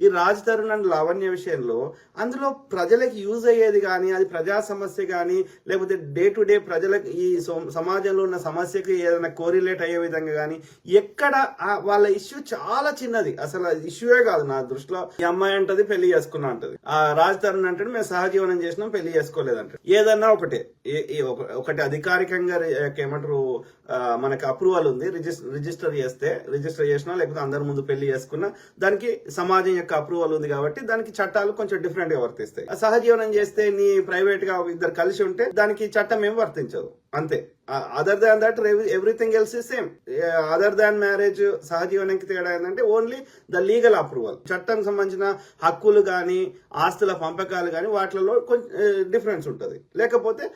ఈ రాజ్ తరుణ్ అండ్ లావణ్య విషయంలో అందులో ప్రజలకు యూజ్ అయ్యేది కానీ అది ప్రజా సమస్య కానీ లేకపోతే డే టు డే ప్రజలకు ఈ సమాజంలో ఉన్న సమస్యకి ఏదైనా కోరిలేట్ అయ్యే విధంగా కానీ ఎక్కడ వాళ్ళ ఇష్యూ చాలా చిన్నది. అసలు ఇష్యూయే కాదు నా దృష్టిలో. ఈ అమ్మాయి అంటది పెళ్ళి చేసుకున్నా అంటది. ఆ రాజ్ తరుణ్ అంటే మేము సహజీవనం చేసినాం పెళ్ళి చేసుకోలేదంట ఏదన్నా ఒకటే. ఒకటి అధికారికంగా ఏమంటారు మనకి అప్రూవల్ ఉంది రిజిస్టర్ రిజిస్టర్ చేస్తే రిజిస్టర్ చేసినా లేకపోతే అందరి ముందు పెళ్ళి చేసుకున్నా దానికి సమాజం యొక్క అప్రూవల్ ఉంది కాబట్టి దానికి చట్టాలు కొంచెం డిఫరెంట్గా వర్తిస్తాయి. సహజీవనం చేస్తే నీ ప్రైవేట్గా ఇద్దరు కలిసి ఉంటే దానికి చట్టం ఏం వర్తించదు. అంతే. Other than that everything else same other than marriage సహజీవనానికి తేడా ఏంటంటే ఓన్లీ ద లీగల్ అప్రూవల్ చట్టం సంబంధించిన హక్కులు కానీ ఆస్తుల పంపకాలు కానీ వాటిలలో కొంచెం డిఫరెన్స్ ఉంటుంది. లేకపోతే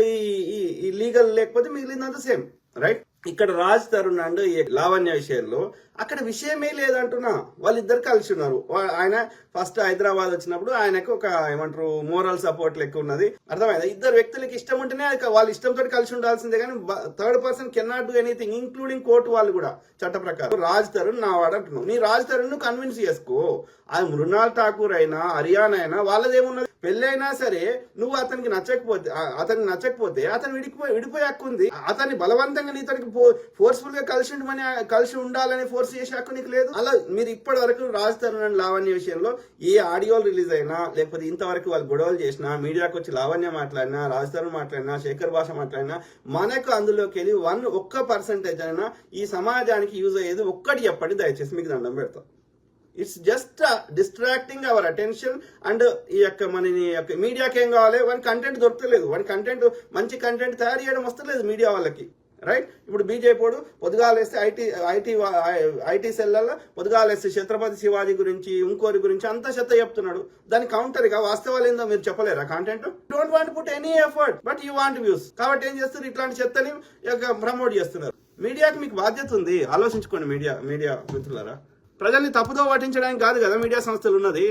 ఈ- ఈ- ఈ లీగల్ లేకపోతే మిగిలినంత సేమ్ రైట్ ఇక్కడ రాజ్ తరుణ్ అండ్ లావణ్య విషయంలో అక్కడ విషయమే లేదంటున్నా. వాళ్ళిద్దరు కలిసి ఉన్నారు. ఆయన ఫస్ట్ హైదరాబాద్ వచ్చినప్పుడు ఆయనకు ఒక ఏమంటారు మోరల్ సపోర్ట్ లెక్క ఉన్నది. అర్థమైందా? ఇద్దరు వ్యక్తులకి ఇష్టం ఉంటేనే అది వాళ్ళ ఇష్టంతో కలిసి ఉండాల్సిందే కానీ third person cannot do anything including court వాళ్ళు కూడా చట్ట ప్రకారం. రాజ్ తరుణ్ నా వాడు అంటున్నావు నీ రాజ్ తరుణ్ను కన్విన్స్ చేసుకో. అది మృణాల్ ఠాకూర్ అయినా హర్యానా అయినా వాళ్ళదేమున్నది? పెళ్ళైనా సరే నువ్వు అతనికి నచ్చకపోతే అతనికి నచ్చకపోతే అతను విడిపోయి విడిపోయే హక్కు ఉంది. అతన్ని బలవంతంగా నీతోనికి ఫోర్స్ఫుల్గా కలిసి ఉండమని కలిసి ఉండాలని ఫోర్స్ చేసే హక్కు నీకు లేదు? అలా మీరు ఇప్పటి వరకు రాజ్ లావణ్య విషయంలో ఏ ఆడియోలు రిలీజ్ అయినా లేకపోతే ఇంతవరకు వాళ్ళు గొడవలు చేసినా మీడియాకు వచ్చి లావణ్య మాట్లాడినా రాజధాని మాట్లాడినా శేఖర్ భాష మాట్లాడినా మనకు అందులోకి వెళ్ళి వన్ ఒక్క పర్సెంటేజ్ అయినా ఈ సమాజానికి యూజ్ అయ్యేది ఒక్కటి చెప్పండి దయచేసి మీకు దండం పెడతాం. It's just distracting our attention and ఈ యొక్క మన యొక్క మీడియాకి ఏం కావాలి? వాని కంటెంట్ దొరకలేదు. వాని కంటెంట్ మంచి కంటెంట్ తయారు చేయడం వస్తలేదు మీడియా వాళ్ళకి. రైట్ ఇప్పుడు బీజేపీడు పొద్దుగాలేస్తే ఐటీ ఐటీ ఐటీ సెల్లలో పొద్దుగాలేస్తే ఛత్రపతి శివాజీ గురించి ఇంకోరి గురించి అంతా చెత్త చెప్తున్నాడు. దాని కౌంటర్గా వాస్తవాలు ఏందో మీరు చెప్పలేరా content don't want put any effort but you want views కాబట్టి ఏం చేస్తారు ఇట్లాంటి చెత్తని ప్రమోట్ చేస్తున్నారు. మీడియాకి మీకు బాధ్యత ఉంది. ఆలోచించుకోండి మీడియా మీడియా మిత్రులారా. ప్రజల్ని తప్పుదో పట్టించడానికి కాదు కదా మీడియా సంస్థలు ఉన్నది.